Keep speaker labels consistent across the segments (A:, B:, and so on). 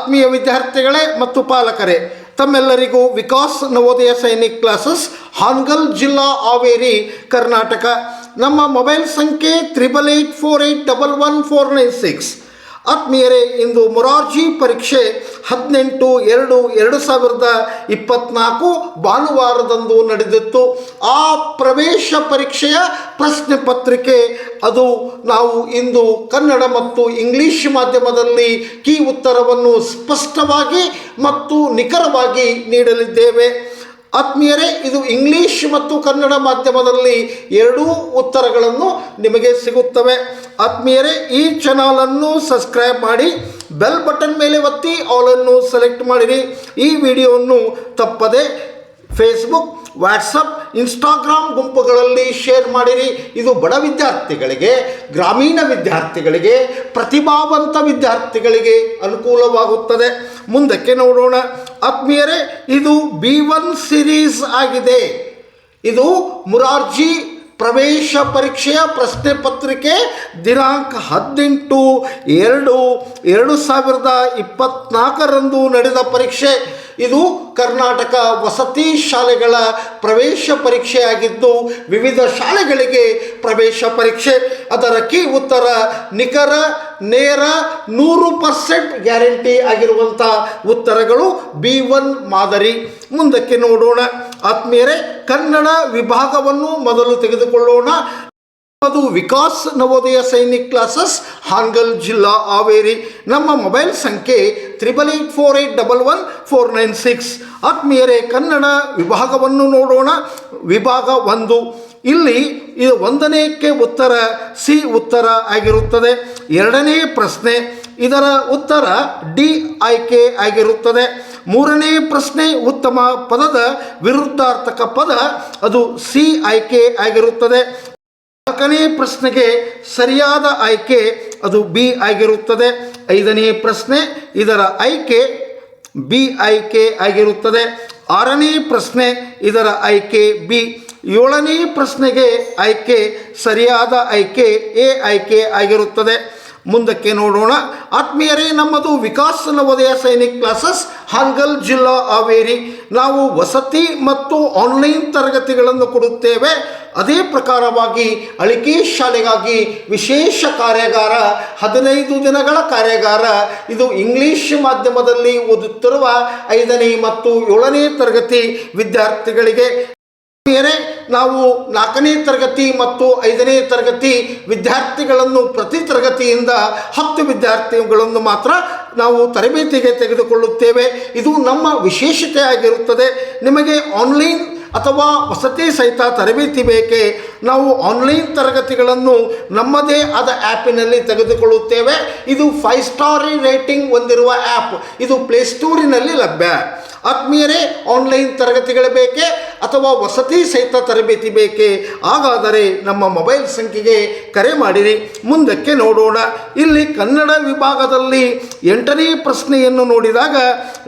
A: ಆತ್ಮೀಯ ವಿದ್ಯಾರ್ಥಿಗಳೇ ಮತ್ತು ಪಾಲಕರೇ, ತಮ್ಮೆಲ್ಲರಿಗೂ ವಿಕಾಸ್ ನವೋದಯ ಸೈನಿಕ್ ಕ್ಲಾಸಸ್, ಹಾನ್ಗಲ್ ಜಿಲ್ಲಾ ಹಾವೇರಿ, ಕರ್ನಾಟಕ. ನಮ್ಮ ಮೊಬೈಲ್ ಸಂಖ್ಯೆ triple eight four eight double one four nine six. ಆತ್ಮೀಯರೇ, ಇಂದು ಮೊರಾರ್ಜಿ ಪರೀಕ್ಷೆ ಹದಿನೆಂಟು ಎರಡು ಎರಡು ಸಾವಿರದ ಇಪ್ಪತ್ನಾಲ್ಕು ಭಾನುವಾರದಂದು ನಡೆದಿತ್ತು. ಆ ಪ್ರವೇಶ ಪರೀಕ್ಷೆಯ ಪ್ರಶ್ನೆ ಪತ್ರಿಕೆ, ಅದು ನಾವು ಇಂದು ಕನ್ನಡ ಮತ್ತು ಇಂಗ್ಲಿಷ್ ಮಾಧ್ಯಮದಲ್ಲಿ ಕೀ ಉತ್ತರವನ್ನು ಸ್ಪಷ್ಟವಾಗಿ ಮತ್ತು ನಿಖರವಾಗಿ ನೀಡಲಿದ್ದೇವೆ. ಆತ್ಮೀಯರೇ, ಇದು ಇಂಗ್ಲಿಷ್ ಮತ್ತು ಕನ್ನಡ ಮಾಧ್ಯಮದಲ್ಲಿ ಎರಡೂ ಉತ್ತರಗಳನ್ನು ನಿಮಗೆ ಸಿಗುತ್ತವೆ. ಆತ್ಮೀಯರೇ, ಈ ಚಾನಲನ್ನು ಸಬ್ಸ್ಕ್ರೈಬ್ ಮಾಡಿ, ಬೆಲ್ ಬಟನ್ ಮೇಲೆ ಒತ್ತಿ, ಆಲನ್ನು ಸೆಲೆಕ್ಟ್ ಮಾಡಿರಿ. ಈ ವಿಡಿಯೋವನ್ನು ತಪ್ಪದೆ ಫೇಸ್ಬುಕ್ ವಾಟ್ಸಪ್ ಇನ್ಸ್ಟಾಗ್ರಾಮ್ ಗುಂಪುಗಳಲ್ಲಿ ಶೇರ್ ಮಾಡಿರಿ. ಇದು ಬಡ ವಿದ್ಯಾರ್ಥಿಗಳಿಗೆ, ಗ್ರಾಮೀಣ ವಿದ್ಯಾರ್ಥಿಗಳಿಗೆ, ಪ್ರತಿಭಾವಂತ ವಿದ್ಯಾರ್ಥಿಗಳಿಗೆ ಅನುಕೂಲವಾಗುತ್ತದೆ. ಮುಂದಕ್ಕೆ ನೋಡೋಣ. ಆತ್ಮೀಯರೇ, ಇದು ಬಿ ಒನ್ ಸಿರೀಸ್ ಆಗಿದೆ. ಇದು ಮುರಾರ್ಜಿ ಪ್ರವೇಶ ಪರೀಕ್ಷೆಯ ಪ್ರಶ್ನೆ ಪತ್ರಿಕೆ ದಿನಾಂಕ ಹದಿನೆಂಟು ಎರಡು ಎರಡು ಸಾವಿರದ ಇಪ್ಪತ್ನಾಲ್ಕರಂದು ನಡೆದ ಪರೀಕ್ಷೆ. ಇದು ಕರ್ನಾಟಕ ವಸತಿ ಶಾಲೆಗಳ ಪ್ರವೇಶ ಪರೀಕ್ಷೆಯಾಗಿದ್ದು, ವಿವಿಧ ಶಾಲೆಗಳಿಗೆ ಪ್ರವೇಶ ಪರೀಕ್ಷೆ. ಅದರ ಕೀ ಉತ್ತರ ನಿಖರ, ನೇರ, ನೂರು ಪರ್ಸೆಂಟ್ ಗ್ಯಾರಂಟಿ ಆಗಿರುವಂಥ ಉತ್ತರಗಳು ಬಿ ಒನ್ ಮಾದರಿ. ಮುಂದಕ್ಕೆ ನೋಡೋಣ. ಆತ್ಮೀಯರೇ ಕನ್ನಡ ವಿಭಾಗವನ್ನು ಮೊದಲು ತೆಗೆದುಕೊಳ್ಳೋಣ. ಅದು ವಿಕಾಸ್ ನವೋದಯ ಸೈನಿಕ್ ಕ್ಲಾಸಸ್, ಹಾನ್ಗಲ್ ಜಿಲ್ಲಾ ಹಾವೇರಿ. ನಮ್ಮ ಮೊಬೈಲ್ ಸಂಖ್ಯೆ triple eight four eight double one four nine six. ಆತ್ಮೀಯರೇ, ಕನ್ನಡ ವಿಭಾಗವನ್ನು ನೋಡೋಣ. ವಿಭಾಗ ಒಂದು. ಇಲ್ಲಿ ಇದು ಒಂದನೇಕ್ಕೆ ಉತ್ತರ, ಸಿ ಉತ್ತರ ಆಗಿರುತ್ತದೆ. ಎರಡನೇ ಪ್ರಶ್ನೆ ಇದರ ಉತ್ತರ ಡಿ ಆಯ್ಕೆ ಆಗಿರುತ್ತದೆ. ಮೂರನೇ ಪ್ರಶ್ನೆ ಉತ್ತಮ ಪದದ ವಿರುದ್ಧಾರ್ಥಕ ಪದ ಅದು ಸಿ ಆಯ್ಕೆ ಆಗಿರುತ್ತದೆ. ನಾಲ್ಕನೇ ಪ್ರಶ್ನೆಗೆ ಸರಿಯಾದ ಆಯ್ಕೆ ಅದು ಬಿ ಆಗಿರುತ್ತದೆ. ಐದನೇ ಪ್ರಶ್ನೆ ಇದರ ಆಯ್ಕೆ ಬಿ ಆಯ್ಕೆ ಆಗಿರುತ್ತದೆ. ಆರನೇ ಪ್ರಶ್ನೆ ಇದರ ಆಯ್ಕೆ ಬಿ. ಏಳನೇ ಪ್ರಶ್ನೆಗೆ ಆಯ್ಕೆ ಸರಿಯಾದ ಆಯ್ಕೆ ಎ ಆಯ್ಕೆ ಆಗಿರುತ್ತದೆ. ಮುಂದಕ್ಕೆ ನೋಡೋಣ. ಆತ್ಮೀಯರೇ, ನಮ್ಮದು ವಿಕಾಸ್ ನವೋದಯ ಸೈನಿಕ್ ಕ್ಲಾಸಸ್, ಹಂಗಲ್ ಜಿಲ್ಲಾ ಹಾವೇರಿ. ನಾವು ವಸತಿ ಮತ್ತು ಆನ್ಲೈನ್ ತರಗತಿಗಳನ್ನು ಕೊಡುತ್ತೇವೆ. ಅದೇ ಪ್ರಕಾರವಾಗಿ ಅಳಿಕೆ ಶಾಲೆಗಾಗಿ ವಿಶೇಷ ಕಾರ್ಯಾಗಾರ, ಹದಿನೈದು ದಿನಗಳ ಕಾರ್ಯಾಗಾರ. ಇದು ಇಂಗ್ಲಿಷ್ ಮಾಧ್ಯಮದಲ್ಲಿ ಓದುತ್ತಿರುವ ಐದನೇ ಮತ್ತು ಏಳನೇ ತರಗತಿ ವಿದ್ಯಾರ್ಥಿಗಳಿಗೆ ಬೇರೆ ನಾವು ನಾಲ್ಕನೇ ತರಗತಿ ಮತ್ತು ಐದನೇ ತರಗತಿ ವಿದ್ಯಾರ್ಥಿಗಳನ್ನು ಪ್ರತಿ ತರಗತಿಯಿಂದ ಹತ್ತು ವಿದ್ಯಾರ್ಥಿಗಳನ್ನು ಮಾತ್ರ ನಾವು ತರಬೇತಿಗೆ ತೆಗೆದುಕೊಳ್ಳುತ್ತೇವೆ. ಇದು ನಮ್ಮ ವಿಶೇಷತೆ ಆಗಿರುತ್ತದೆ. ನಿಮಗೆ ಆನ್ಲೈನ್ ಅಥವಾ ವಸತಿ ಸಹಿತ ತರಬೇತಿ ಬೇಕೇ, ನಾವು ಆನ್ಲೈನ್ ತರಗತಿಗಳನ್ನು ನಮ್ಮದೇ ಆದ ಆ್ಯಪಿನಲ್ಲಿ ತೆಗೆದುಕೊಳ್ಳುತ್ತೇವೆ. ಇದು ಫೈವ್ ಸ್ಟಾರ್ ರೇಟಿಂಗ್ ಹೊಂದಿರುವ ಆ್ಯಪ್. ಇದು ಪ್ಲೇಸ್ಟೋರಿನಲ್ಲಿ ಲಭ್ಯ. ಆತ್ಮೀಯರೇ, ಆನ್ಲೈನ್ ತರಗತಿಗಳು ಬೇಕೇ? ಅಥವಾ ವಸತಿ ಸಹಿತ ತರಬೇತಿ ಬೇಕೇ? ಹಾಗಾದರೆ ನಮ್ಮ ಮೊಬೈಲ್ ಸಂಖ್ಯೆಗೆ ಕರೆ ಮಾಡಿರಿ. ಮುಂದಕ್ಕೆ ನೋಡೋಣ. ಇಲ್ಲಿ ಕನ್ನಡ ವಿಭಾಗದಲ್ಲಿ ಎಂಟನೇ ಪ್ರಶ್ನೆಯನ್ನು ನೋಡಿದಾಗ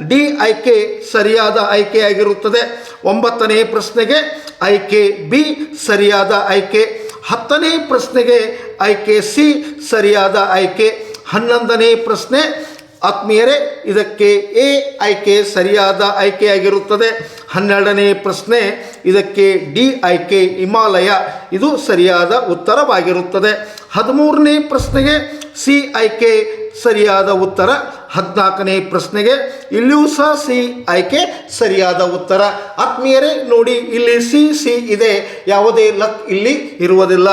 A: ಡಿ ಆಯ್ಕೆ ಸರಿಯಾದ ಆಯ್ಕೆಯಾಗಿರುತ್ತದೆ ಒಂಬತ್ತನೇ ಪ್ರಶ್ನೆಗೆ ಆಯ್ಕೆ ಬಿ ಸರಿಯಾದ ಆಯ್ಕೆ. ಹತ್ತನೇ ಪ್ರಶ್ನೆಗೆ ಆಯ್ಕೆ ಸಿ ಸರಿಯಾದ ಆಯ್ಕೆ. ಹನ್ನೊಂದನೇ ಪ್ರಶ್ನೆ ಆತ್ಮೀಯರೇ, ಇದಕ್ಕೆ ಎ ಆಯ್ಕೆ ಸರಿಯಾದ ಆಯ್ಕೆಯಾಗಿರುತ್ತದೆ ಹನ್ನೆರಡನೇ ಪ್ರಶ್ನೆ, ಇದಕ್ಕೆ ಡಿ ಆಯ್ಕೆ ಹಿಮಾಲಯ. ಇದು ಸರಿಯಾದ ಉತ್ತರವಾಗಿರುತ್ತದೆ. ಹದಿಮೂರನೇ ಪ್ರಶ್ನೆಗೆ ಸಿ ಆಯ್ಕೆ ಸರಿಯಾದ ಉತ್ತರ. ಹದಿನಾಲ್ಕನೇ ಪ್ರಶ್ನೆಗೆ ಇಲ್ಲಿಯೂ ಸಹ ಸಿ ಆಯ್ಕೆ ಸರಿಯಾದ ಉತ್ತರ. ಆತ್ಮೀಯರೇ, ನೋಡಿ, ಇಲ್ಲಿ ಸಿ ಸಿ ಇದೆ. ಯಾವುದೇ ಲಕ್ ಇಲ್ಲಿ ಇರುವುದಿಲ್ಲ.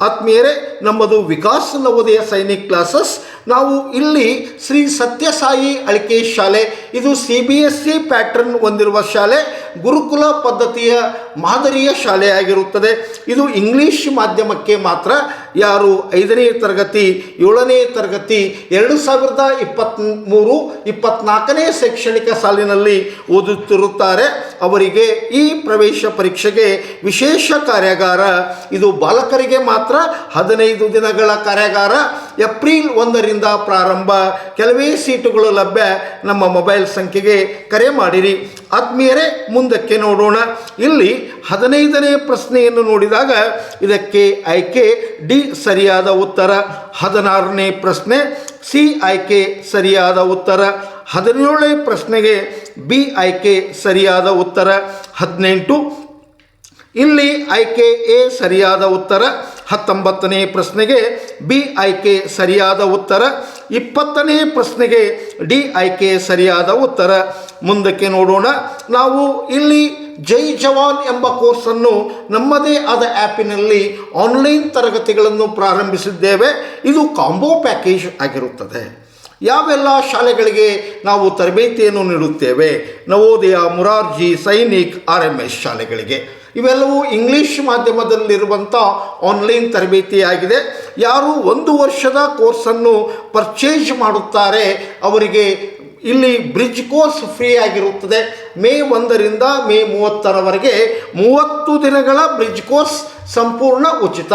A: ಆತ್ಮೀಯರೇ, ನಮ್ಮದು ವಿಕಾಸ್ ನವೋದಯ ಸೈನಿಕ್ ಕ್ಲಾಸಸ್. ನಾವು ಇಲ್ಲಿ ಶ್ರೀ ಸತ್ಯಸಾಯಿ ಅಳಿಕೆ ಶಾಲೆ, ಇದು C B S C pattern ಹೊಂದಿರುವ ಶಾಲೆ, ಗುರುಕುಲ ಪದ್ಧತಿಯ ಮಾದರಿಯ ಶಾಲೆಯಾಗಿರುತ್ತದೆ ಇದು ಇಂಗ್ಲೀಷ್ ಮಾಧ್ಯಮಕ್ಕೆ ಮಾತ್ರ, ಯಾರು ಐದನೇ ತರಗತಿ, ಏಳನೇ ತರಗತಿ, ಎರಡು ಸಾವಿರದ ಇಪ್ಪತ್ತ್ಮೂರು ಇಪ್ಪತ್ತ್ನಾಲ್ಕನೇ ಶೈಕ್ಷಣಿಕ ಸಾಲಿನಲ್ಲಿ ಓದುತ್ತಿರುತ್ತಾರೆ. ಅವರಿಗೆ ಈ ಪ್ರವೇಶ ಪರೀಕ್ಷೆಗೆ ವಿಶೇಷ ಕಾರ್ಯಾಗಾರ. ಇದು ಬಾಲಕರಿಗೆ ಮಾತ್ರ ಹದಿನೈದು ದಿನಗಳ ಕಾರ್ಯಾಗಾರ. ಏಪ್ರಿಲ್ ಒಂದರಿಂದ ಪ್ರಾರಂಭ. ಕೆಲವೇ ಸೀಟುಗಳು ಲಭ್ಯ. ನಮ್ಮ ಮೊಬೈಲ್ ಸಂಖ್ಯೆಗೆ ಕರೆ ಮಾಡಿರಿ. ಆತ್ಮೀಯರೇ, ಮುಂದಕ್ಕೆ ನೋಡೋಣ. ಇಲ್ಲಿ ಹದಿನೈದನೇ ಪ್ರಶ್ನೆಯನ್ನು ನೋಡಿದಾಗ ಇದಕ್ಕೆ ಆಯ್ಕೆ ಡಿ ಸರಿಯಾದ ಉತ್ತರ. ಹದಿನಾರನೇ ಪ್ರಶ್ನೆ ಸಿ ಆಯ್ಕೆ ಸರಿಯಾದ ಉತ್ತರ. ಹದಿನೇಳನೇ ಪ್ರಶ್ನೆಗೆ ಬಿ ಆಯ್ಕೆ ಸರಿಯಾದ ಉತ್ತರ. ಹದಿನೆಂಟು. ಇಲ್ಲಿ ಆಯ್ಕೆ ಎ ಸರಿಯಾದ ಉತ್ತರ. ಹತ್ತೊಂಬತ್ತನೇ ಪ್ರಶ್ನೆಗೆ ಬಿ ಆಯ್ಕೆ ಸರಿಯಾದ ಉತ್ತರ. ಇಪ್ಪತ್ತನೇ ಪ್ರಶ್ನೆಗೆ ಡಿ ಆಯ್ಕೆ ಸರಿಯಾದ ಉತ್ತರ. ಮುಂದಕ್ಕೆ ನೋಡೋಣ. ನಾವು ಇಲ್ಲಿ ಜೈ ಜವಾನ್ ಎಂಬ ಕೋರ್ಸನ್ನು ನಮ್ಮದೇ ಆದ ಆ್ಯಪಿನಲ್ಲಿ ಆನ್ಲೈನ್ ತರಗತಿಗಳನ್ನು ಪ್ರಾರಂಭಿಸಿದ್ದೇವೆ. ಇದು ಕಾಂಬೋ ಪ್ಯಾಕೇಜ್ ಆಗಿರುತ್ತದೆ. ಯಾವೆಲ್ಲ ಶಾಲೆಗಳಿಗೆ ನಾವು ತರಬೇತಿಯನ್ನು ನೀಡುತ್ತೇವೆ? Navodaya, Murarji, Sainik R M S ಶಾಲೆಗಳಿಗೆ. ಇವೆಲ್ಲವೂ ಇಂಗ್ಲೀಷ್ ಮಾಧ್ಯಮದಲ್ಲಿರುವಂಥ ಆನ್ಲೈನ್ ತರಬೇತಿಯಾಗಿದೆ. ಯಾರು ಒಂದು ವರ್ಷದ ಕೋರ್ಸನ್ನು ಪರ್ಚೇಸ್ ಮಾಡುತ್ತಾರೆ, ಅವರಿಗೆ ಇಲ್ಲಿ ಬ್ರಿಡ್ಜ್ ಕೋರ್ಸ್ ಫ್ರೀ ಆಗಿರುತ್ತದೆ. ಮೇ ಒಂದರಿಂದ ಮೇ ಮೂವತ್ತರವರೆಗೆ ಮೂವತ್ತು ದಿನಗಳ ಬ್ರಿಡ್ಜ್ ಕೋರ್ಸ್ ಸಂಪೂರ್ಣ ಉಚಿತ.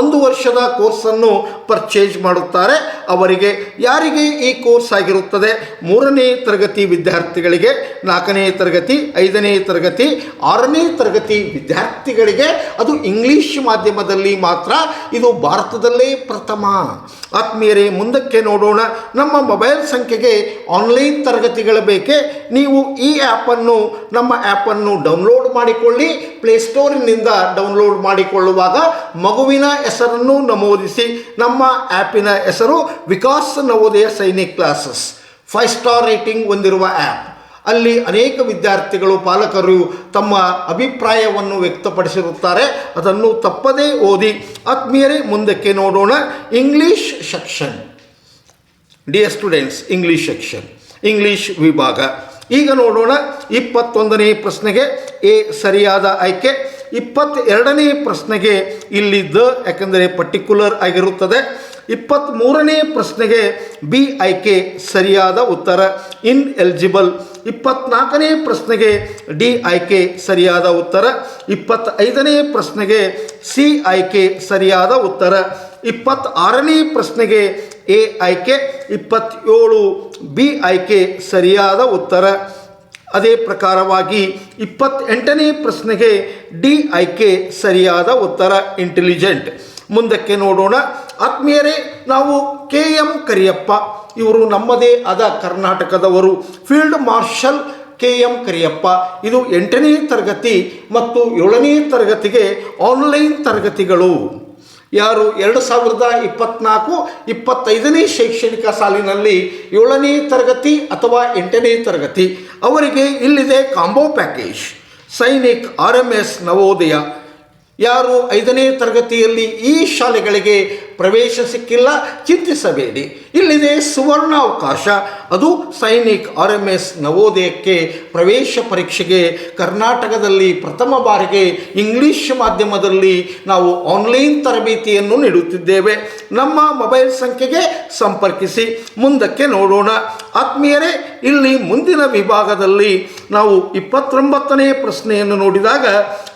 A: ಒಂದು ವರ್ಷದ ಕೋರ್ಸನ್ನು ಪರ್ಚೇಸ್ ಮಾಡುತ್ತಾರೆ ಅವರಿಗೆ ಯಾರಿಗೆ ಈ ಕೋರ್ಸ್ ಆಗಿರುತ್ತದೆ? ಮೂರನೇ ತರಗತಿ ವಿದ್ಯಾರ್ಥಿಗಳಿಗೆ, ನಾಲ್ಕನೇ ತರಗತಿ, ಐದನೇ ತರಗತಿ, ಆರನೇ ತರಗತಿ ವಿದ್ಯಾರ್ಥಿಗಳಿಗೆ ಅದು ಇಂಗ್ಲೀಷ್ ಮಾಧ್ಯಮದಲ್ಲಿ ಮಾತ್ರ, ಇದು ಭಾರತದಲ್ಲೇ ಪ್ರಥಮ. ಆತ್ಮೀಯರೇ, ಮುಂದಕ್ಕೆ ನೋಡೋಣ. ನಮ್ಮ ಮೊಬೈಲ್ ಸಂಖ್ಯೆಗೆ ಆನ್ಲೈನ್ ತರಗತಿಗಳು ಬೇಕೆ? ನೀವು ಈ ಆ್ಯಪನ್ನು, ನಮ್ಮ ಆ್ಯಪನ್ನು ಡೌನ್ಲೋಡ್ ಮಾಡಿಕೊಳ್ಳಿ. ಪ್ಲೇಸ್ಟೋರಿನಿಂದ ಡೌನ್ಲೋಡ್ ಮಾಡಿಕೊಳ್ಳುವಾಗ ಮಗುವಿನ ಹೆಸರನ್ನು ನಮೂದಿಸಿ. ನಮ್ಮ ಆ್ಯಪಿನ ಹೆಸರು Vikas Navodaya Sainik classes. Five star rating ಹೊಂದಿರುವ ಆ್ಯಪ್ ಅಲ್ಲಿ ಅನೇಕ ವಿದ್ಯಾರ್ಥಿಗಳು, ಪಾಲಕರು ತಮ್ಮ ಅಭಿಪ್ರಾಯವನ್ನು ವ್ಯಕ್ತಪಡಿಸಿರುತ್ತಾರೆ. ಅದನ್ನು ತಪ್ಪದೇ ಓದಿ ಆತ್ಮೀಯರೇ ಮುಂದಕ್ಕೆ ನೋಡೋಣ. English section dear students English section English ವಿಭಾಗ. ಈಗ ನೋಡೋಣ ಇಪ್ಪತ್ತೊಂದನೇ ಪ್ರಶ್ನೆಗೆ ಎ ಸರಿಯಾದ ಆಯ್ಕೆ. ಇಪ್ಪತ್ತೆರಡನೇ ಪ್ರಶ್ನೆಗೆ ಇಲ್ಲಿ ದ ಯಾಕೆಂದರೆ ಪರ್ಟಿಕ್ಯುಲರ್ ಆಗಿರುತ್ತದೆ. ಇಪ್ಪತ್ತ್ಮೂರನೇ ಪ್ರಶ್ನೆಗೆ ಬಿ ಆಯ್ಕೆ ಸರಿಯಾದ ಉತ್ತರ. ಇನ್ ಎಲಿಜಿಬಲ್ ಇಪ್ಪತ್ನಾಲ್ಕನೇ ಪ್ರಶ್ನೆಗೆ ಡಿ ಆಯ್ಕೆ ಸರಿಯಾದ ಉತ್ತರ. ಇಪ್ಪತ್ತೈದನೇ ಪ್ರಶ್ನೆಗೆ ಸಿ ಆಯ್ಕೆ ಸರಿಯಾದ ಉತ್ತರ. ಇಪ್ಪತ್ತಾರನೇ ಪ್ರಶ್ನೆಗೆ ಎ ಆಯ್ಕೆ ಇಪ್ಪತ್ತೇಳು ಬಿ ಆಯ್ಕೆ ಸರಿಯಾದ ಉತ್ತರ. ಅದೇ ಪ್ರಕಾರವಾಗಿ ಇಪ್ಪತ್ತೆಂಟನೇ ಪ್ರಶ್ನೆಗೆ ಡಿ ಆಯ್ಕೆ ಸರಿಯಾದ ಉತ್ತರ. ಇಂಟೆಲಿಜೆಂಟ್ ಮುಂದಕ್ಕೆ ನೋಡೋಣ. ಆತ್ಮೀಯರೇ, ನಾವು ಕೆ ಎಂ ಕರಿಯಪ್ಪ. ಇವರು ನಮ್ಮದೇ ಆದ ಕರ್ನಾಟಕದವರು. Field marshal K M Kariappa. ಇದು ಎಂಟನೇ ತರಗತಿ ಮತ್ತು ಏಳನೇ ತರಗತಿಗೆ ಆನ್ಲೈನ್ ತರಗತಿಗಳು. ಯಾರು ಎರಡು ಸಾವಿರದ ಇಪ್ಪತ್ನಾಲ್ಕು ಇಪ್ಪತ್ತೈದನೇ ಶೈಕ್ಷಣಿಕ ಸಾಲಿನಲ್ಲಿ ಏಳನೇ ತರಗತಿ ಅಥವಾ ಎಂಟನೇ ತರಗತಿ. ಅವರಿಗೆ ಇಲ್ಲಿದೆ combo package. Sainik R M S Navodaya. ಯಾರು ಐದನೇ ತರಗತಿಯಲ್ಲಿ ಈ ಶಾಲೆಗಳಿಗೆ ಪ್ರವೇಶ ಸಿಕ್ಕಿಲ್ಲ, ಚಿಂತಿಸಬೇಡಿ. ಇಲ್ಲಿದೆ ಸುವರ್ಣ ಅವಕಾಶ ಅದು ಸೈನಿಕ್ ಆರ್ ಎಂ ಎಸ್ ನವೋದಯಕ್ಕೆ ಪ್ರವೇಶ ಪರೀಕ್ಷೆಗೆ ಕರ್ನಾಟಕದಲ್ಲಿ ಪ್ರಥಮ ಬಾರಿಗೆ ಇಂಗ್ಲಿಷ್ ಮಾಧ್ಯಮದಲ್ಲಿ ನಾವು ಆನ್ಲೈನ್ ತರಬೇತಿಯನ್ನು ನೀಡುತ್ತಿದ್ದೇವೆ. ನಮ್ಮ ಮೊಬೈಲ್ ಸಂಖ್ಯೆಗೆ ಸಂಪರ್ಕಿಸಿ. ಮುಂದಕ್ಕೆ ನೋಡೋಣ. ಆತ್ಮೀಯರೇ, ಇಲ್ಲಿ ಮುಂದಿನ ವಿಭಾಗದಲ್ಲಿ ನಾವು ಇಪ್ಪತ್ತೊಂಬತ್ತನೇ ಪ್ರಶ್ನೆಯನ್ನು ನೋಡಿದಾಗ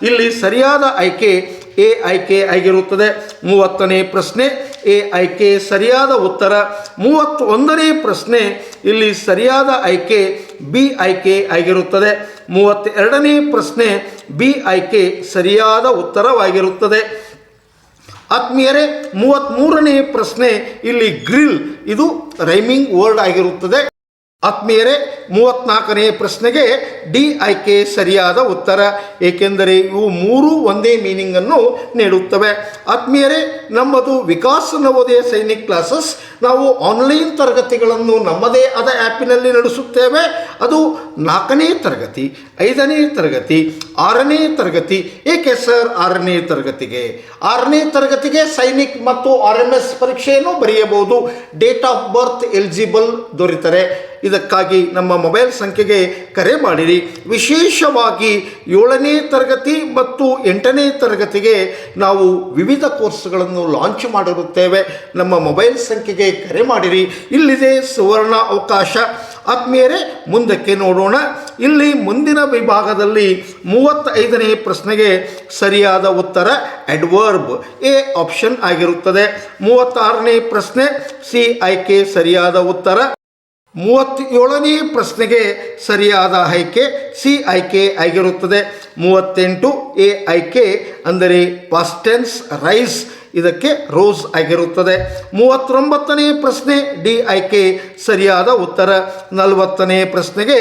A: ಇಲ್ಲಿ ಸರಿಯಾದ ಆಯ್ಕೆ ಎ ಆಯ್ಕೆ ಆಗಿರುತ್ತದೆ. ಮೂವತ್ತನೇ ಪ್ರಶ್ನೆ, ಎ ಆಯ್ಕೆ ಸರಿಯಾದ ಉತ್ತರ. ಮೂವತ್ತೊಂದನೇ ಪ್ರಶ್ನೆ, ಇಲ್ಲಿ ಸರಿಯಾದ ಆಯ್ಕೆ ಬಿ ಆಯ್ಕೆ ಆಗಿರುತ್ತದೆ. ಮೂವತ್ತೆರಡನೇ ಪ್ರಶ್ನೆ, ಬಿ ಆಯ್ಕೆ ಸರಿಯಾದ ಉತ್ತರವಾಗಿರುತ್ತದೆ. ಆತ್ಮೀಯರೇ, ಮೂವತ್ತ್ಮೂರನೇ ಪ್ರಶ್ನೆ, ಇಲ್ಲಿ ಗ್ರಿಲ್, ಇದು ರೈಮಿಂಗ್ ವರ್ಡ್ ಆಗಿರುತ್ತದೆ. ಆತ್ಮೀಯರೇ ಮೂವತ್ನಾಲ್ಕನೇ ಪ್ರಶ್ನೆಗೆ ಡಿ ಆಯ್ಕೆ ಸರಿಯಾದ ಉತ್ತರ ಏಕೆಂದರೆ ಇವು ಮೂರು ಒಂದೇ ಮೀನಿಂಗನ್ನು ನೀಡುತ್ತವೆ. ಆತ್ಮೀಯರೇ ನಮ್ಮದು ವಿಕಾಸ್ ನವೋದಯ ಸೈನಿಕ್ ಕ್ಲಾಸಸ್. ನಾವು ಆನ್ಲೈನ್ ತರಗತಿಗಳನ್ನು ನಮ್ಮದೇ ಆದ ಆ್ಯಪಿನಲ್ಲಿ ನಡೆಸುತ್ತೇವೆ. ಅದು ನಾಲ್ಕನೇ ತರಗತಿ, ಐದನೇ ತರಗತಿ, ಆರನೇ ತರಗತಿ. ಏಕೆ ಸರ್ ಆರನೇ ತರಗತಿಗೆ? ಆರನೇ ತರಗತಿಗೆ ಸೈನಿಕ್ ಮತ್ತು ಆರ್ ಎಂ ಎಸ್ ಪರೀಕ್ಷೆಯನ್ನು ಬರೆಯಬಹುದು. ಡೇಟ್ ಆಫ್ ಬರ್ತ್ ಎಲಿಜಿಬಲ್ ದೊರೆತರೆ. ಇದಕ್ಕಾಗಿ ನಮ್ಮ ಮೊಬೈಲ್ ಸಂಖ್ಯೆಗೆ ಕರೆ ಮಾಡಿರಿ. ವಿಶೇಷವಾಗಿ ಏಳನೇ ತರಗತಿ ಮತ್ತು ಎಂಟನೇ ತರಗತಿಗೆ ನಾವು ವಿವಿಧ ಕೋರ್ಸ್ಗಳನ್ನು ಲಾಂಚ್ ಮಾಡಿರುತ್ತೇವೆ. ನಮ್ಮ ಮೊಬೈಲ್ ಸಂಖ್ಯೆಗೆ ಕರೆ ಮಾಡಿರಿ. ಇಲ್ಲಿದೆ ಸುವರ್ಣ ಅವಕಾಶ. ಆತ್ಮೀಯರೇ, ಮುಂದಕ್ಕೆ ನೋಡೋಣ. ಇಲ್ಲಿ ಮುಂದಿನ ವಿಭಾಗದಲ್ಲಿ ಮೂವತ್ತೈದನೇ ಪ್ರಶ್ನೆಗೆ ಸರಿಯಾದ ಉತ್ತರ ಎಡ್ವರ್ಬ್, ಎ ಆಪ್ಷನ್ ಆಗಿರುತ್ತದೆ. ಮೂವತ್ತಾರನೇ ಪ್ರಶ್ನೆ, ಸಿ ಆಯ್ಕೆ ಸರಿಯಾದ ಉತ್ತರ. ಮೂವತ್ತೇಳನೇ ಪ್ರಶ್ನೆಗೆ ಸರಿಯಾದ ಆಯ್ಕೆ, ಸಿ ಆಯ್ಕೆ ಆಗಿರುತ್ತದೆ. ಮೂವತ್ತೆಂಟು, ಎ ಆಯ್ಕೆ ಅಂದರೆ ಪಾಸ್ಟೆನ್ಸ್ ರೈಸ್ ಇದಕ್ಕೆ ರೋಸ್ ಆಗಿರುತ್ತದೆ. ಮೂವತ್ತೊಂಬತ್ತನೇ ಪ್ರಶ್ನೆ ಡಿ ಆಯ್ಕೆ ಸರಿಯಾದ ಉತ್ತರ. ನಲವತ್ತನೇ ಪ್ರಶ್ನೆಗೆ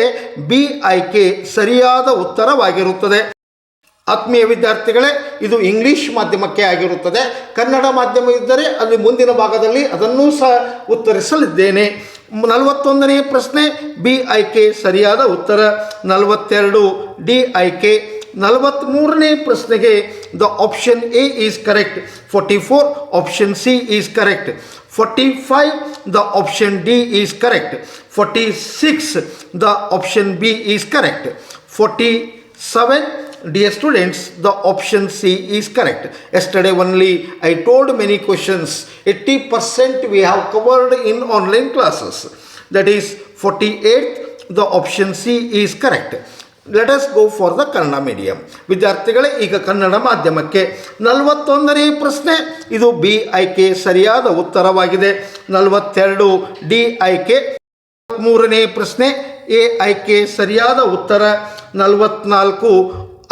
A: ಬಿ ಆಯ್ಕೆ ಸರಿಯಾದ ಉತ್ತರವಾಗಿರುತ್ತದೆ. ಆತ್ಮೀಯ ವಿದ್ಯಾರ್ಥಿಗಳೇ, ಇದು ಇಂಗ್ಲಿಷ್ ಮಾಧ್ಯಮಕ್ಕೆ ಆಗಿರುತ್ತದೆ. ಕನ್ನಡ ಮಾಧ್ಯಮ ಇದ್ದರೆ ಅಲ್ಲಿ ಮುಂದಿನ ಭಾಗದಲ್ಲಿ ಅದನ್ನೂ ಸಹ ಉತ್ತರಿಸಲಿದ್ದೇನೆ. ನಲವತ್ತೊಂದನೇ ಪ್ರಶ್ನೆ ಬಿ ಆಯ್ಕೆ ಸರಿಯಾದ ಉತ್ತರ. ನಲವತ್ತೆರಡು ಡಿ ಆಯ್ಕೆ ನಲವತ್ತ್ಮೂರನೇ ಪ್ರಶ್ನೆಗೆ the option A is correct forty four option C is correct forty five the option D is correct forty six the option B is correct forty seven dear students the option c is correct yesterday only i told many questions 80% we have covered in online classes that is 48 the option c is correct let us go for the Kannada medium ವಿದ್ಯಾರ್ಥಿಗಳೇ, ಈಗ ಕನ್ನಡ ಮಾಧ್ಯಮಕ್ಕೆ ನಲವತ್ತೊಂದನೇ ಪ್ರಶ್ನೆ. ಇದು B ಆಯ್ಕೆ ಸರಿಯಾದ ಉತ್ತರವಾಗಿದೆ. ನಲವತ್ತೆರಡು D ಆಯ್ಕೆ ಮೂರನೇ ಪ್ರಶ್ನೆ. ಎ ಆಯ್ಕೆ ಸರಿಯಾದ ಉತ್ತರ. ನಲವತ್ನಾಲ್ಕು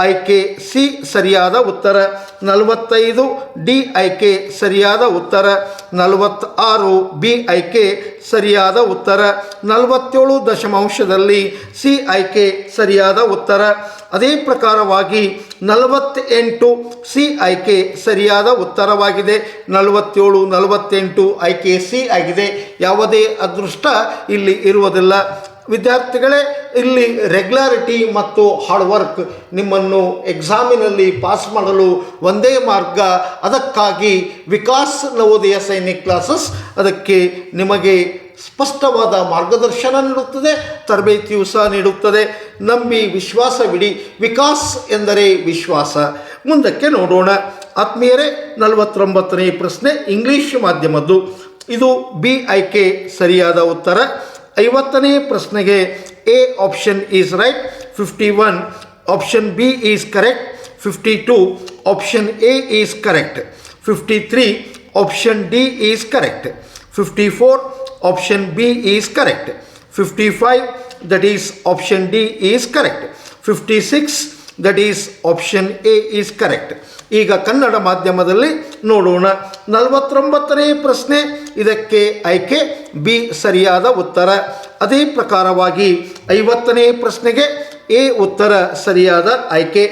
A: ಆಯ್ಕೆ ಸಿ ಸರಿಯಾದ ಉತ್ತರ. ನಲವತ್ತೈದು ಡಿ ಆಯ್ಕೆ ಸರಿಯಾದ ಉತ್ತರ. ನಲವತ್ತಾರು ಬಿ ಆಯ್ಕೆ ಸರಿಯಾದ ಉತ್ತರ. ನಲವತ್ತೇಳು ದಶಮಾಂಶದಲ್ಲಿ ಸಿ ಆಯ್ಕೆ ಸರಿಯಾದ ಉತ್ತರ. ಅದೇ ಪ್ರಕಾರವಾಗಿ ನಲವತ್ತೆಂಟು ಸಿ ಆಯ್ಕೆ ಸರಿಯಾದ ಉತ್ತರವಾಗಿದೆ. ನಲವತ್ತೇಳು, ನಲವತ್ತೆಂಟು ಆಯ್ಕೆ ಸಿ ಆಗಿದೆ. ಯಾವುದೇ ಅದೃಷ್ಟ ಇಲ್ಲಿ ಇರುವುದಿಲ್ಲ. ವಿದ್ಯಾರ್ಥಿಗಳೇ, ಇಲ್ಲಿ ರೆಗ್ಯುಲಾರಿಟಿ ಮತ್ತು ಹಾರ್ಡ್ ವರ್ಕ್ ನಿಮ್ಮನ್ನು ಎಕ್ಸಾಮಿನಲ್ಲಿ ಪಾಸ್ ಮಾಡಲು ಒಂದೇ ಮಾರ್ಗ. ಅದಕ್ಕಾಗಿ ವಿಕಾಸ್ ನವೋದಯ ಸೈನಿಕ್ ಕ್ಲಾಸಸ್ ಅದಕ್ಕೆ ನಿಮಗೆ ಸ್ಪಷ್ಟವಾದ ಮಾರ್ಗದರ್ಶನ ನೀಡುತ್ತದೆ, ತರಬೇತಿಯೂ ಸಹ ನೀಡುತ್ತದೆ. ನಂಬಿ ವಿಶ್ವಾಸವಿಡಿ. ವಿಕಾಸ್ ಎಂದರೆ ವಿಶ್ವಾಸ. ಮುಂದಕ್ಕೆ ನೋಡೋಣ. ಆತ್ಮೀಯರೇ, ನಲವತ್ತೊಂಬತ್ತನೇ ಪ್ರಶ್ನೆ ಇಂಗ್ಲಿಷ್ ಮಾಧ್ಯಮದ್ದು. ಇದು ಬಿ ಆಯ್ಕೆ ಸರಿಯಾದ ಉತ್ತರ. ಐವತ್ತನೇ ಪ್ರಶ್ನೆಗೆ A option is right fifty one option B is correct fifty two option A is correct fifty three option D is correct fifty four option B is correct fifty five that is option D is correct fifty six that is option A is correct ಈಗ ಕನ್ನಡ ಮಾಧ್ಯಮದಲ್ಲಿ ನೋಡೋಣ. ನಲವತ್ತೊಂಬತ್ತನೇ ಪ್ರಶ್ನೆ, ಇದಕ್ಕೆ ಆಯ್ಕೆ? B, ಸರಿಯಾದ ಉತ್ತರ. ಅದೇ ಪ್ರಕಾರವಾಗಿ ಐವತ್ತನೇ ಪ್ರಶ್ನೆಗೆ ಎ ಉತ್ತರ, ಸರಿಯಾದ ಆಯ್ಕೆ.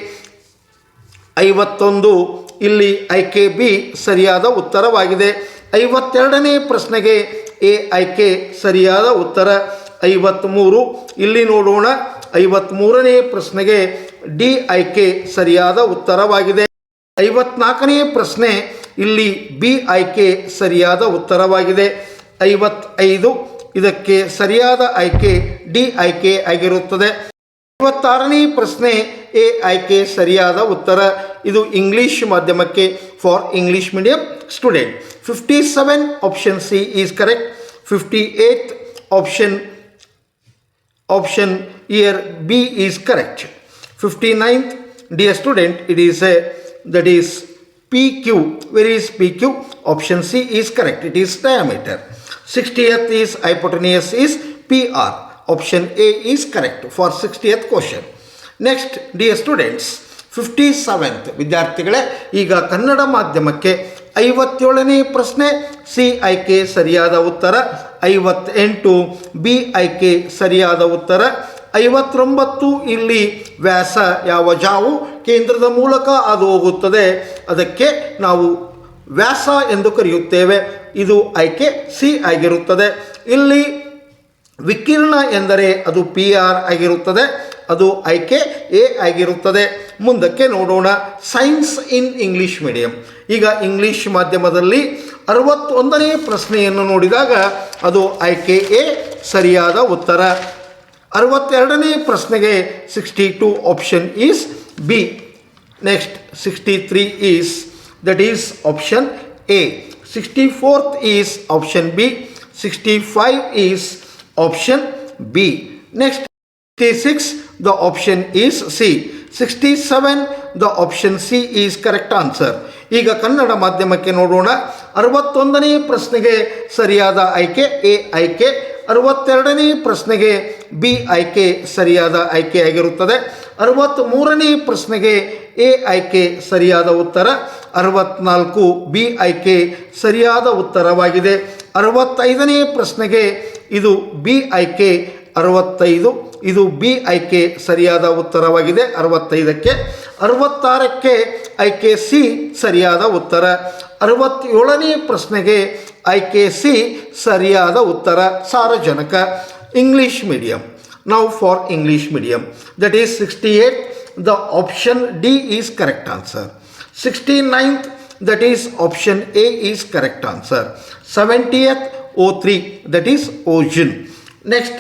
A: ಐವತ್ತೊಂದು, ಇಲ್ಲಿ ಆಯ್ಕೆ ಬಿ, ಸರಿಯಾದ ಉತ್ತರವಾಗಿದೆ. ಐವತ್ತೆರಡನೇ ಪ್ರಶ್ನೆಗೆ ಎ ಆಯ್ಕೆ, ಸರಿಯಾದ ಉತ್ತರ. ಐವತ್ತ್ಮೂರು ಇಲ್ಲಿ ನೋಡೋಣ. ಐವತ್ತ್ಮೂರನೇ ಪ್ರಶ್ನೆಗೆ ಡಿ ಆಯ್ಕೆ, ಸರಿಯಾದ ಉತ್ತರವಾಗಿದೆ. ಐವತ್ನಾಲ್ಕನೇ ಪ್ರಶ್ನೆ ಇಲ್ಲಿ ಬಿ ಆಯ್ಕೆ ಸರಿಯಾದ ಉತ್ತರವಾಗಿದೆ. ಐವತ್ತೈದು ಇದಕ್ಕೆ ಸರಿಯಾದ ಆಯ್ಕೆ ಡಿ ಆಯ್ಕೆ ಆಗಿರುತ್ತದೆ. ಐವತ್ತಾರನೇ ಪ್ರಶ್ನೆ ಎ ಆಯ್ಕೆ ಸರಿಯಾದ ಉತ್ತರ. ಇದು ಇಂಗ್ಲಿಷ್ ಮಾಧ್ಯಮಕ್ಕೆ for English medium student. Fifty seven option C is correct. Fifty eight option option here B is correct. 59th, dear student, it is a that is PQ. Where is PQ? Option C is correct. It is diameter. 60th is hypotenuse is PR. Option A is correct for 60th question. Next, dear students, fifty seventh ವಿದ್ಯಾರ್ಥಿಗಳೇ ಈಗ ಕನ್ನಡ ಮಾಧ್ಯಮಕ್ಕೆ ಐವತ್ತೇಳನೇ ಪ್ರಶ್ನೆ C ಆಯ್ಕೆ ಸರಿಯಾದ ಉತ್ತರ ಐವತ್ತೆಂಟು B ಆಯ್ಕೆ ಸರಿಯಾದ ಉತ್ತರ ಐವತ್ತೊಂಬತ್ತು ಇಲ್ಲಿ ವ್ಯಾಸ ಯಾವ ಜಾವು ಕೇಂದ್ರದ ಮೂಲಕ ಅದು ಹೋಗುತ್ತದೆ ಅದಕ್ಕೆ ನಾವು ವ್ಯಾಸ ಎಂದು ಕರೆಯುತ್ತೇವೆ. ಇದು ಆಯ್ಕೆ ಸಿ ಆಗಿರುತ್ತದೆ. ಇಲ್ಲಿ ವಿಕಿರಣ ಎಂದರೆ ಅದು ಪಿ ಆರ್ ಆಗಿರುತ್ತದೆ. ಅದು ಆಯ್ಕೆ ಎ ಆಗಿರುತ್ತದೆ. ಮುಂದಕ್ಕೆ ನೋಡೋಣ. Science in English medium. ಈಗ ಇಂಗ್ಲಿಷ್ ಮಾಧ್ಯಮದಲ್ಲಿ ಅರವತ್ತೊಂದನೇ ಪ್ರಶ್ನೆಯನ್ನು ನೋಡಿದಾಗ ಅದು ಆಯ್ಕೆ ಎ ಸರಿಯಾದ ಉತ್ತರ. ಅರವತ್ತೆರಡನೇ ಪ್ರಶ್ನೆಗೆ sixty two option is B next sixty three is that is option A sixty fourth is option B sixty five is option B next sixty six the option is C sixty seven the option C is correct answer ಈಗ ಕನ್ನಡ ಮಾಧ್ಯಮಕ್ಕೆ ನೋಡೋಣ. ಅರವತ್ತೊಂದನೇ ಪ್ರಶ್ನೆಗೆ ಸರಿಯಾದ ಆಯ್ಕೆ A ಆಯ್ಕೆ. ಅರವತ್ತೆರಡನೇ ಪ್ರಶ್ನೆಗೆ B ಆಯ್ಕೆ ಸರಿಯಾದ ಆಯ್ಕೆಯಾಗಿರುತ್ತದೆ ಅರವತ್ತ್ಮೂರನೇ ಪ್ರಶ್ನೆಗೆ ಎ ಆಯ್ಕೆ ಸರಿಯಾದ ಉತ್ತರ. ಅರವತ್ನಾಲ್ಕು ಬಿ ಆಯ್ಕೆ ಸರಿಯಾದ ಉತ್ತರವಾಗಿದೆ. ಅರವತ್ತೈದನೇ ಪ್ರಶ್ನೆಗೆ ಇದು ಬಿ ಆಯ್ಕೆ ಅರವತ್ತೈದು. ಇದು ಬಿ ಆಯ್ಕೆ ಸರಿಯಾದ ಉತ್ತರವಾಗಿದೆ. ಅರವತ್ತೈದಕ್ಕೆ. ಅರವತ್ತಾರಕ್ಕೆ ಐ ಕೆ ಸಿ ಸರಿಯಾದ ಉತ್ತರ. ಅರವತ್ತೇಳನೇ ಪ್ರಶ್ನೆಗೆ ಐ ಕೆ ಸಿ ಸರಿಯಾದ ಉತ್ತರ. ಸಾರ್ವಜನಿಕ English medium. Now for English medium that is sixty eight the option D is correct answer sixty ninth that is option A is correct answer seventieth O three that is ozone next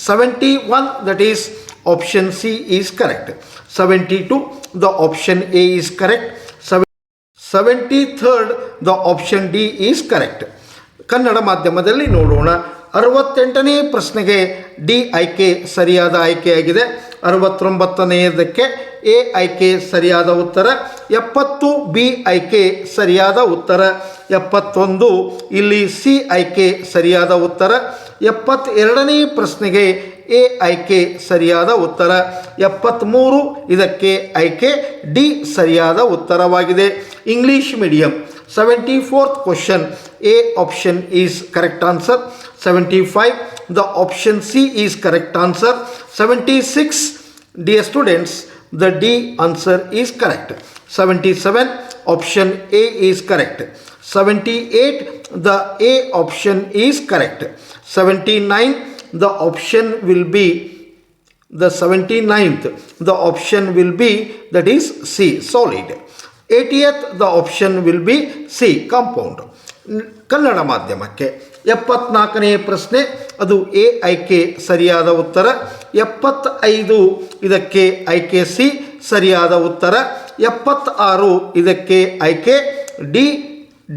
A: 71 that is option C is correct 72 the option A is correct 73rd the option D is correct Kannada ಮಾಧ್ಯಮದಲ್ಲಿ ನೋಡೋಣ ಅರವತ್ತೆಂಟನೇ ಪ್ರಶ್ನೆಗೆ D ಆಯ್ಕೆ ಸರಿಯಾದ ಆಯ್ಕೆಯಾಗಿದೆ. ಅರವತ್ತೊಂಬತ್ತನೆಯದಕ್ಕೆ A ಆಯ್ಕೆ ಸರಿಯಾದ ಉತ್ತರ. ಎಪ್ಪತ್ತು ಬಿ ಆಯ್ಕೆ ಸರಿಯಾದ ಉತ್ತರ. ಎಪ್ಪತ್ತೊಂದು ಇಲ್ಲಿ ಸಿ ಆಯ್ಕೆ ಸರಿಯಾದ ಉತ್ತರ. ಎಪ್ಪತ್ತೆರಡನೇ ಪ್ರಶ್ನೆಗೆ ಎ ಆಯ್ಕೆ ಸರಿಯಾದ ಉತ್ತರ. ಎಪ್ಪತ್ತ್ಮೂರು ಇದಕ್ಕೆ ಆಯ್ಕೆ ಡಿ ಸರಿಯಾದ ಉತ್ತರವಾಗಿದೆ. English medium. 74th question A option is correct answer. 75 the option C is correct answer. 76 dear students the D answer is correct. 77 option A is correct. 78 the A option is correct. 79 the option will be the 79th the option will be that is C solid. 80th the option will be C compound Kannada ಮಾಧ್ಯಮಕ್ಕೆ ಎಪ್ಪತ್ನಾಲ್ಕನೇ ಪ್ರಶ್ನೆ, ಅದು A ಆಯ್ಕೆ ಸರಿಯಾದ ಉತ್ತರ. ಎಪ್ಪತ್ತೈದು, ಇದಕ್ಕೆ ಆಯ್ಕೆ ಸಿ ಸರಿಯಾದ ಉತ್ತರ. ಎಪ್ಪತ್ತಾರು, ಇದಕ್ಕೆ ಆಯ್ಕೆ ಡಿ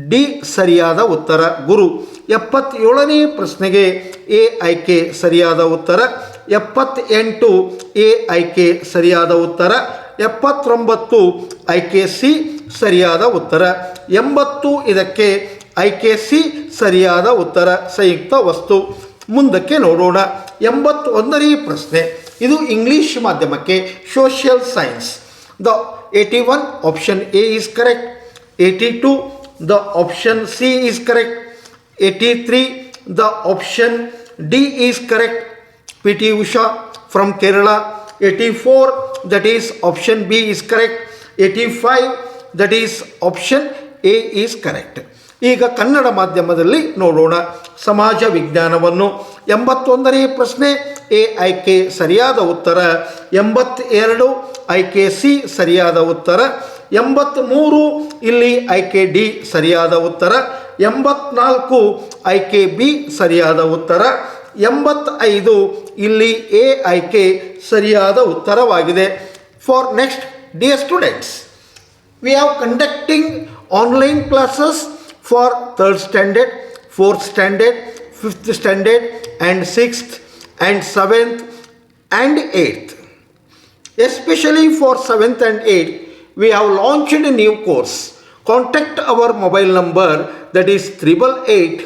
A: ಡಿ ಸರಿಯಾದ ಉತ್ತರ. ಗುರು, ಎಪ್ಪತ್ತೇಳನೇ ಪ್ರಶ್ನೆಗೆ ಎ ಆಯ್ಕೆ ಸರಿಯಾದ ಉತ್ತರ. ಎಪ್ಪತ್ತೆಂಟು ಎ ಆಯ್ಕೆ ಸರಿಯಾದ ಉತ್ತರ. ಎಪ್ಪತ್ತೊಂಬತ್ತು ಆಯ್ಕೆ ಸಿ ಸರಿಯಾದ ಉತ್ತರ. ಎಂಬತ್ತು ಇದಕ್ಕೆ ಆಯ್ಕೆ ಸಿ ಸರಿಯಾದ ಉತ್ತರ. ಸಂಯುಕ್ತ ವಸ್ತು. ಮುಂದಕ್ಕೆ ನೋಡೋಣ. ಎಂಬತ್ತೊಂದನೇ ಪ್ರಶ್ನೆ. ಇದು ಇಂಗ್ಲಿಷ್ ಮಾಧ್ಯಮಕ್ಕೆ social science the eighty one option A is correct eighty two the option C is correct eighty three the option D is correct P T Usha from Kerala eighty four that is option B is correct eighty five that is option A is correct ಈಗ ಕನ್ನಡ ಮಾಧ್ಯಮದಲ್ಲಿ ನೋಡೋಣ. ಸಮಾಜ ವಿಜ್ಞಾನವನ್ನು. ಎಂಬತ್ತೊಂದನೇ ಪ್ರಶ್ನೆ, A ಆಯ್ಕೆ ಸರಿಯಾದ ಉತ್ತರ? ಎಂಬತ್ತೆರಡು ಆಯ್ಕೆ ಸಿ ಸರಿಯಾದ ಉತ್ತರ? ಎಂಬತ್ತ್ಮೂರು ಇಲ್ಲಿ ಆಯ್ಕೆ ಡಿ ಸರಿಯಾದ ಉತ್ತರ? ಎಂಬತ್ನಾಲ್ಕು ಆಯ್ಕೆ ಬಿ ಸರಿಯಾದ ಉತ್ತರ? ಎಂಬತ್ತೈದು ಇಲ್ಲಿ ಎ ಆಯ್ಕೆ ಸರಿಯಾದ ಉತ್ತರವಾಗಿದೆ. For next dear students we have conducting online classes for third standard fourth standard fifth standard and sixth and seventh and eighth especially for seventh and eighth we have launched new course contact our mobile number that is triple eight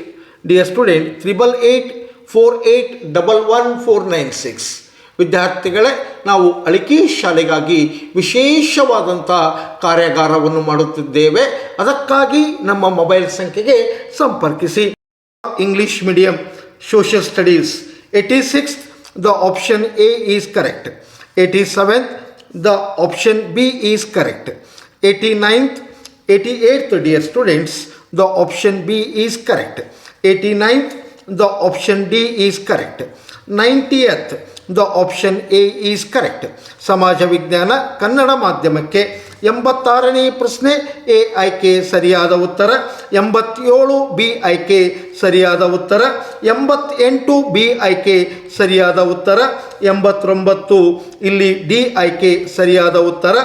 A: dear student triple eight eight eight double one four nine six ವಿದ್ಯಾರ್ಥಿಗಳೇ ನಾವು ಅಳಿಕೆ ಶಾಲೆಗಾಗಿ ವಿಶೇಷವಾದಂಥ ಕಾರ್ಯಾಗಾರವನ್ನು ಮಾಡುತ್ತಿದ್ದೇವೆ ಅದಕ್ಕಾಗಿ ನಮ್ಮ mobile ಸಂಖ್ಯೆಗೆ ಸಂಪರ್ಕಿಸಿ English medium social studies eighty six the option A is correct eighty seventh the option B is correct eighty ninth eighty eighth dear students the option B is correct eighty ninth the option D is correct ninetieth the option A is correct ಸಮಾಜ ವಿಜ್ಞಾನ ಕನ್ನಡ ಮಾಧ್ಯಮಕ್ಕೆ ಎಂಬತ್ತಾರನೇ ಪ್ರಶ್ನೆ A ಆಯ್ಕೆ ಸರಿಯಾದ ಉತ್ತರ. ಎಂಬತ್ತೇಳು B ಆಯ್ಕೆ ಸರಿಯಾದ ಉತ್ತರ. ಎಂಬತ್ತೆಂಟು ಬಿ ಆಯ್ಕೆ ಸರಿಯಾದ ಉತ್ತರ. ಎಂಬತ್ತೊಂಬತ್ತು, ಇಲ್ಲಿ ಡಿ ಆಯ್ಕೆ ಸರಿಯಾದ ಉತ್ತರ.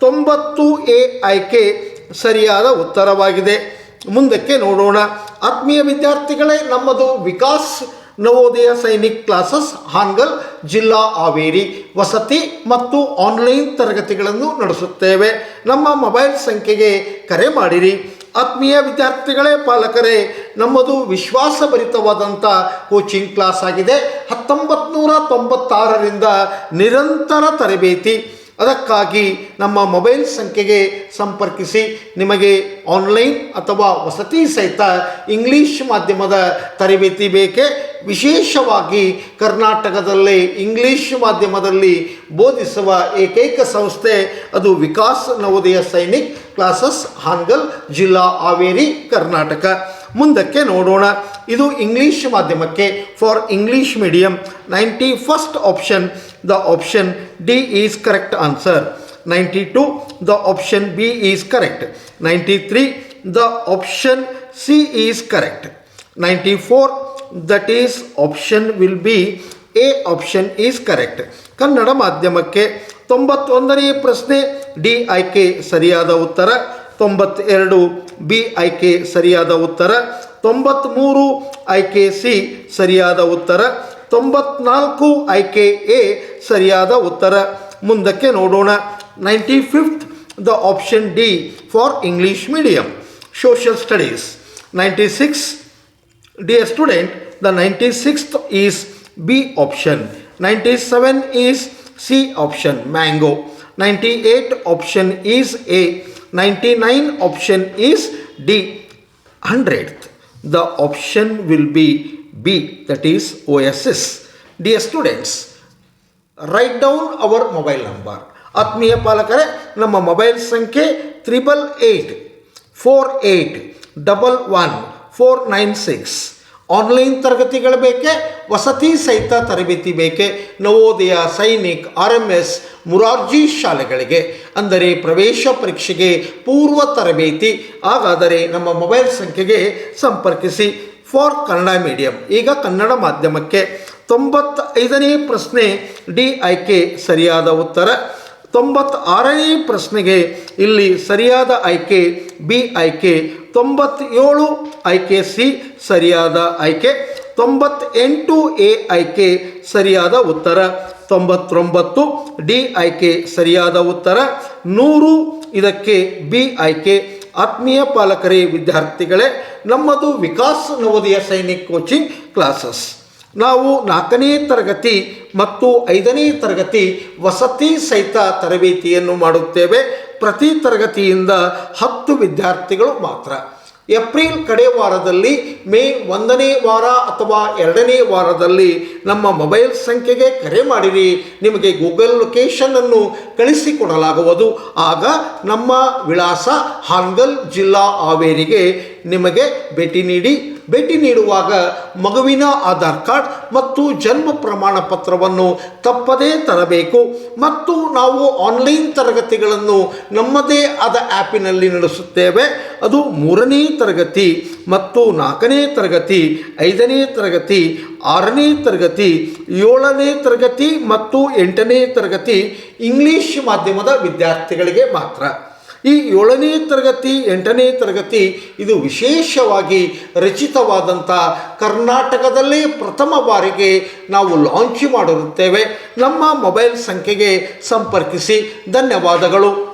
A: ತೊಂಬತ್ತು ಎ ಆಯ್ಕೆ ಸರಿಯಾದ ಉತ್ತರವಾಗಿದೆ. ಮುಂದಕ್ಕೆ ನೋಡೋಣ. ಆತ್ಮೀಯ ವಿದ್ಯಾರ್ಥಿಗಳೇ, ನಮ್ಮದು ವಿಕಾಸ್ ನವೋದಯ ಸೈನಿಕ್ ಕ್ಲಾಸಸ್, ಹಾನ್ಗಲ್ ಜಿಲ್ಲಾ ಹಾವೇರಿ. ವಸತಿ ಮತ್ತು ಆನ್ಲೈನ್ ತರಗತಿಗಳನ್ನು ನಡೆಸುತ್ತೇವೆ. ನಮ್ಮ ಮೊಬೈಲ್ ಸಂಖ್ಯೆಗೆ ಕರೆ ಮಾಡಿರಿ. ಆತ್ಮೀಯ ವಿದ್ಯಾರ್ಥಿಗಳೇ, ಪಾಲಕರೇ, ನಮ್ಮದು ವಿಶ್ವಾಸಭರಿತವಾದಂಥ ಕೋಚಿಂಗ್ ಕ್ಲಾಸ್ ಆಗಿದೆ. ಹತ್ತೊಂಬತ್ತು ನೂರ ತೊಂಬತ್ತಾರರಿಂದ ನಿರಂತರ ತರಬೇತಿ. ಅದಕ್ಕಾಗಿ ನಮ್ಮ ಮೊಬೈಲ್ ಸಂಖ್ಯೆಗೆ ಸಂಪರ್ಕಿಸಿ ನಿಮಗೆ ಆನ್ಲೈನ್ ಅಥವಾ ವಸತಿ ಸಹಿತ ಇಂಗ್ಲೀಷ್ ಮಾಧ್ಯಮದ ತರಬೇತಿ ಬೇಕೇ? ವಿಶೇಷವಾಗಿ ಕರ್ನಾಟಕದಲ್ಲಿ ಇಂಗ್ಲೀಷ್ ಮಾಧ್ಯಮದಲ್ಲಿ ಬೋಧಿಸುವ ಏಕೈಕ ಸಂಸ್ಥೆ ಅದು ವಿಕಾಸ್ ನವೋದಯ ಸೈನಿಕ್ ಕ್ಲಾಸಸ್, ಹಾನ್ಗಲ್, ಜಿಲ್ಲಾ ಹಾವೇರಿ, ಕರ್ನಾಟಕ. ಮುಂದಕ್ಕೆ ನೋಡೋಣ. ಇದು ಇಂಗ್ಲೀಷ್ ಮಾಧ್ಯಮಕ್ಕೆ for English medium ninety first option the option D is correct answer ninety two the option B is correct ninety three the option C is correct ninety four that is option will be A option is correct Kannada ಮಾಧ್ಯಮಕ್ಕೆ ತೊಂಬತ್ತೊಂದನೇ ಪ್ರಶ್ನೆ D ಆಯ್ಕೆ ಸರಿಯಾದ ಉತ್ತರ. ತೊಂಬತ್ತೆರಡು B ಆಯ್ಕೆ ಸರಿಯಾದ ಉತ್ತರ ತೊಂಬತ್ತ್ಮೂರು ಆಯ್ಕೆ ಸಿ ಸರಿಯಾದ ಉತ್ತರ ತೊಂಬತ್ನಾಲ್ಕು ಆಯ್ಕೆ ಎ ಸರಿಯಾದ ಉತ್ತರ ಮುಂದಕ್ಕೆ ನೋಡೋಣ ninety fifth the option D for English medium social studies ninety six Dear student, the 96th is B option. 97 is C option, mango. 98 option is A. 99 option is D. 100th, the option will be B, that is OSS. Dear students, write down our mobile number ಆತ್ಮೀಯ ಪಾಲಕರೇ ನಮ್ಮ mobile ಸಂಖ್ಯೆ triple eight four eight double one four nine six online ತರಗತಿಗಳು ಬೇಕೆ, ವಸತಿ ಸಹಿತ ತರಬೇತಿ ಬೇಕೆ? Navodaya Sainik, R M S, Morarji ಶಾಲೆಗಳಿಗೆ. ಅಂದರೆ ಪ್ರವೇಶ ಪರೀಕ್ಷೆಗೆ ಪೂರ್ವ ತರಬೇತಿ. ಹಾಗಾದರೆ ನಮ್ಮ ಮೊಬೈಲ್ ಸಂಖ್ಯೆಗೆ ಸಂಪರ್ಕಿಸಿ. For Kannada medium. ಈಗ ಕನ್ನಡ ಮಾಧ್ಯಮಕ್ಕೆ ತೊಂಬತ್ತೈದನೇ ಪ್ರಶ್ನೆ ಡಿ ಆಯ್ಕೆ ಸರಿಯಾದ ಉತ್ತರ. ತೊಂಬತ್ತಾರನೇ ಪ್ರಶ್ನೆಗೆ ಇಲ್ಲಿ ಸರಿಯಾದ ಆಯ್ಕೆ ಬಿ ಆಯ್ಕೆ ತೊಂಬತ್ತೇಳು ಆಯ್ಕೆ ಸಿ ಸರಿಯಾದ ಆಯ್ಕೆ, ತೊಂಬತ್ತೆಂಟು ಎ ಆಯ್ಕೆ ಸರಿಯಾದ ಉತ್ತರ, ತೊಂಬತ್ತೊಂಬತ್ತು ಡಿ ಆಯ್ಕೆ ಸರಿಯಾದ ಉತ್ತರ, ನೂರು ಇದಕ್ಕೆ ಬಿ ಆಯ್ಕೆ. ಆತ್ಮೀಯ ಪಾಲಕರೇ, ವಿದ್ಯಾರ್ಥಿಗಳೇ, ನಮ್ಮದು ವಿಕಾಸ್ ನವೋದಯ ಸೈನಿಕ್ ಕೋಚಿಂಗ್ ಕ್ಲಾಸಸ್. ನಾವು ನಾಲ್ಕನೇ ತರಗತಿ ಮತ್ತು ಐದನೇ ತರಗತಿ ವಸತಿ ಸಹಿತ ತರಬೇತಿಯನ್ನು ಮಾಡುತ್ತೇವೆ. ಪ್ರತಿ ತರಗತಿಯಿಂದ ಹತ್ತು ವಿದ್ಯಾರ್ಥಿಗಳು ಮಾತ್ರ. ಏಪ್ರಿಲ್ ಕಡೆ ವಾರದಲ್ಲಿ, ಮೇ ಒಂದನೇ ವಾರ ಅಥವಾ ಎರಡನೇ ವಾರದಲ್ಲಿ ನಮ್ಮ ಮೊಬೈಲ್ ಸಂಖ್ಯೆಗೆ ಕರೆ ಮಾಡಿರಿ. ನಿಮಗೆ ಗೂಗಲ್ ಲೊಕೇಶನನ್ನು ಕಳಿಸಿಕೊಡಲಾಗುವುದು. ಆಗ ನಮ್ಮ ವಿಳಾಸ ಹಾನ್ಗಲ್ ಜಿಲ್ಲಾ ಹಾವೇರಿಗೆ ನಿಮಗೆ ಭೇಟಿ ನೀಡಿ ಭೇಟಿ ನೀಡುವಾಗ ಮಗುವಿನ ಆಧಾರ್ ಕಾರ್ಡ್ ಮತ್ತು ಜನ್ಮ ಪ್ರಮಾಣ ಪತ್ರವನ್ನು ತಪ್ಪದೇ ತರಬೇಕು. ಮತ್ತು ನಾವು ಆನ್ಲೈನ್ ತರಗತಿಗಳನ್ನು ನಮ್ಮದೇ ಆದ ಆ್ಯಪಿನಲ್ಲಿ ನಡೆಸುತ್ತೇವೆ. ಅದು ಮೂರನೇ ತರಗತಿ ಮತ್ತು ನಾಲ್ಕನೇ ತರಗತಿ, ಐದನೇ ತರಗತಿ, ಆರನೇ ತರಗತಿ, ಏಳನೇ ತರಗತಿ ಮತ್ತು ಎಂಟನೇ ತರಗತಿ ಇಂಗ್ಲೀಷ್ ಮಾಧ್ಯಮದ ವಿದ್ಯಾರ್ಥಿಗಳಿಗೆ ಮಾತ್ರ. ಈ ಏಳನೇ ತರಗತಿ, ಎಂಟನೇ ತರಗತಿ ಇದು ವಿಶೇಷವಾಗಿ ರಚಿತವಾದಂಥ ಕರ್ನಾಟಕದಲ್ಲೇ ಪ್ರಥಮ ಬಾರಿಗೆ ನಾವು ಲಾಂಚ್ ಮಾಡಿರುತ್ತೇವೆ. ನಮ್ಮ ಮೊಬೈಲ್ ಸಂಖ್ಯೆಗೆ ಸಂಪರ್ಕಿಸಿ. ಧನ್ಯವಾದಗಳು.